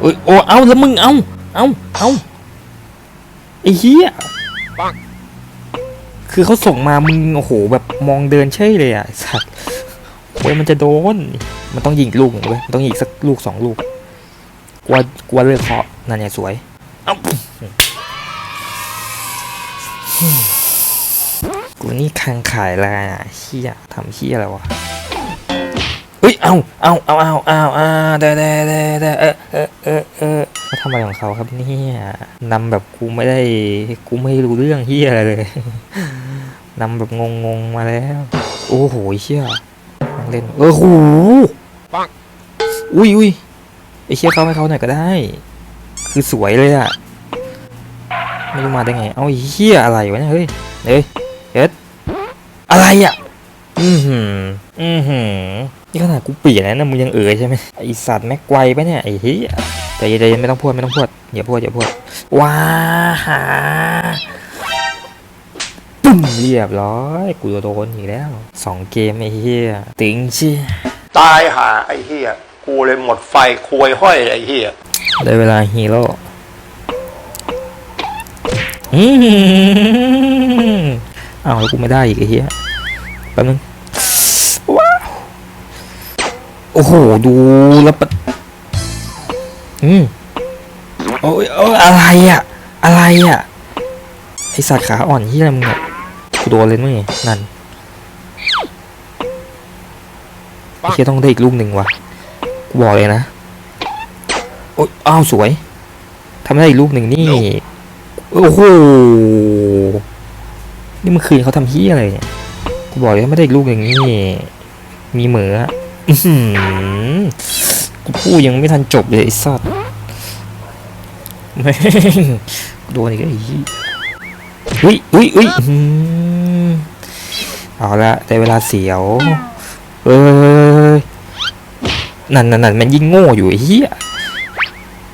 เอ้ยโอ้เอาแล้วมึงเอาเอาเอาไอ้เหี้ยคือเขาส่งมามึงโอ้โหแบบมองเดินเฉยเลยอะไอ้สัตว์โอ้ยมันจะโดน มันต้องยิงอีกลูกหนึ่งเว้ยมันต้องยิงสักลูกสองลูกกลัวกลัวเลือกเคาะนั่นไงสวยเอ้ากูนี่คังขายอะไรอะเหี้ยทำเหี้ยอะไรวะ เอาเอาเอาเอาเอาเอาเด้เด้เด้เด้เออเออเออเออเขาทำอะไรของเขาครับเนี่ยนำแบบกูไม่ได้กูไม่รู้เรื่องเฮียอะไรเลยนำแบบงงๆมาแล้ว โอ้โหเชี่ยเล่นเออโหอุ้ยอุ้ยไอเชี่ยเขาให้เขาหน่อยก็ได้ คือสวยเลยอะไม่รู้มาได้ไง เอาเฮียอะไรวะเนี่ยเฮ้ยเฮ้ยเอ็ดอะไรอะอือหืออือหือ นี่ขนาดกูเปลี่ยนแล้วนะมึงยังเอ๋ยใช่ไหมไอสัตว์แม็กไกวปะเนี่ยไอ้เหี้ยใจเย็นๆไม่ต้องพูดไม่ต้องพูดอย่าพูดอย่าพูดว้าหาปุ้มเรียบร้อยกูโดนอีกแล้วสองเกมไอ้เหี้ยติงชิตายหาไอ้เฮียกูเลยหมดไฟควยห้อยเลยไอ้เฮียได้เวลาฮีโร่อืมอ้าวแล้วกูไม่ได้อีกไอ้เหี้ยแป๊บนึง โอ้โห ดูแล้วปะอืมโอ้ยโอ้ยอะไรอะ อะไรอะ ไอสัตว์ขาอ่อนที่อะไรมึงเนี่ยกูโดนเลยมั้งนั่นไอ้เชี่ยต้องได้อีกลูกหนึ่งว่ะ กูบอกเลยนะ โอ้ยอ้าวสวยทำได้อีกลูกหนึ่งนี่ โอ้โห นี่เมื่อคืนเขาทำเฮียอะไรเนี่ย กูบอกเลยว่าไม่ได้อีกลูกหนึ่งนี่ มีเหมืออะอื้อหือ กูพูดยังไม่ทันจบเลยไอ้สัตว์แม่งโดนอีกแล้วไอ้เหี้ยเฮ้ยเฮ้ยเฮ้ยอือหือเอาละได้เวลาเสียว เอ้ยนั่นนั่นนั่นมันยิ่งโง่อยู่ไอ้เหี้ย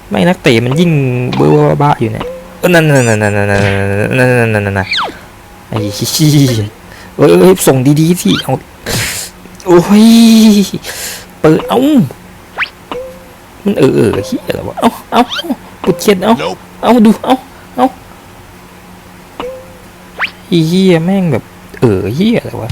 ไม่นักเตะมันยิ่งเบ้อบ้าอยู่เนี่ยเออนั่นนั่นนั่นนั่นนั่นนั่นนั่นนั่นนั่นนั่นไอ้ชี้เอ้ยเอ้ยส่งดีๆสิเอา โอ้ย เปิดเอ้า มันเออเออเฮียอะไรวะ เอ้าเอ้าปุดเช็ดเอ้าเอ้าดู เอ้าเอ้าเฮียแม่งแบบ เออเฮียอะไรวะ